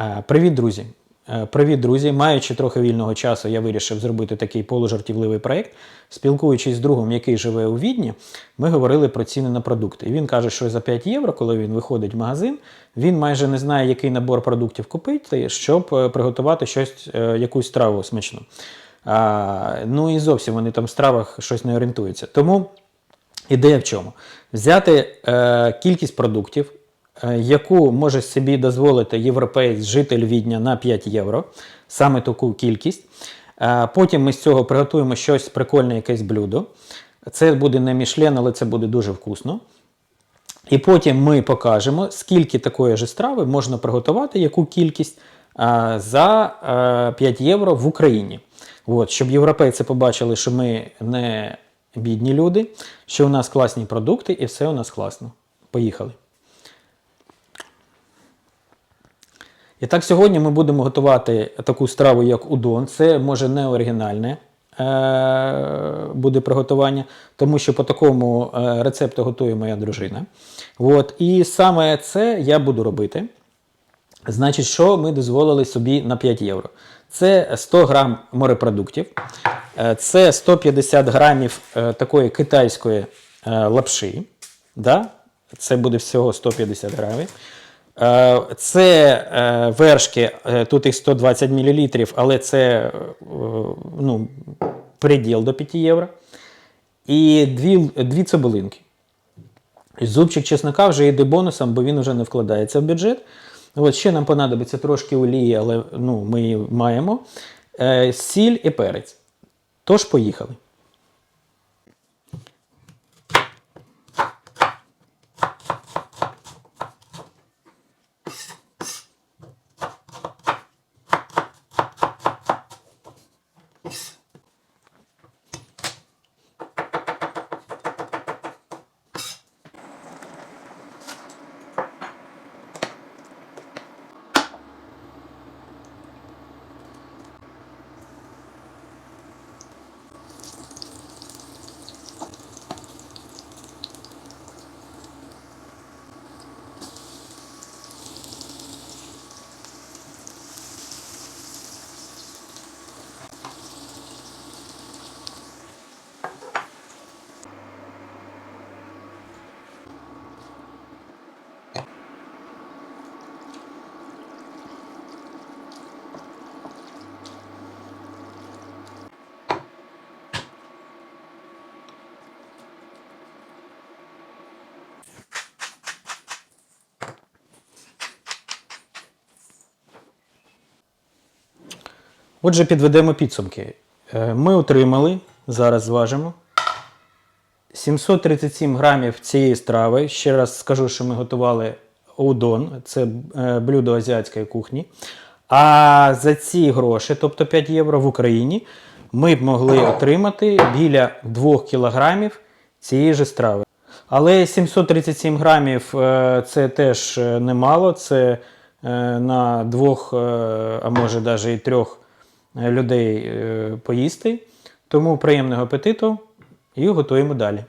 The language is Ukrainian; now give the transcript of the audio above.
Е, Привіт, друзі! Е, Привіт, друзі! Маючи трохи вільного часу, я вирішив зробити такий полужартівливий проєкт. Спілкуючись з другом, який живе у Відні, ми говорили про ціни на продукти. І він каже, що за 5 євро, коли він виходить в магазин, він майже не знає, який набор продуктів купити, щоб е, приготувати щось, якусь страву смачну. Ну і зовсім вони там в стравах щось не орієнтуються. Тому ідея в чому? Взяти е, кількість продуктів, яку може собі дозволити європейць, житель Відня на 5 євро, саме таку кількість. Е, потім ми з цього приготуємо щось прикольне, якесь блюдо. Це буде не мішлен, але це буде дуже вкусно. І потім ми покажемо, скільки такої ж страви можна приготувати, яку кількість за 5 євро в Україні. От, щоб європейці побачили, що ми не бідні люди, що у нас класні продукти і все у нас класно. Поїхали. І так, сьогодні ми будемо готувати таку страву, як удон. Це може не оригінальне е, буде приготування, тому що по такому е, рецепту готує моя дружина. От, і саме це я буду робити. Значить, що ми дозволили собі на 5 євро? Це 100 грам морепродуктів, е, це 150 грамів такої китайської лапши. Да? Це буде всього 150 грамів. Е, Це е, вершки, е, тут їх 120 мл, але це ну, приділ до 5 євро. І дві, дві цибулинки. Зубчик чеснока вже йде бонусом, бо він вже не вкладається в бюджет. От ще нам понадобиться трошки олії, але ну, ми її маємо. Сіль і перець. Тож, поїхали. Отже, підведемо підсумки. Е, Ми отримали, зараз зважимо, 737 грамів цієї страви. Ще раз скажу, що ми готували удон, це е, блюдо азіатської кухні. А за ці гроші, тобто 5 євро в Україні, ми б могли отримати біля 2 кілограмів цієї ж страви. Але 737 грамів е, це теж немало. Це на двох, а може навіть і трьох людей е, поїсти. Тому приємного апетиту і готуємо далі.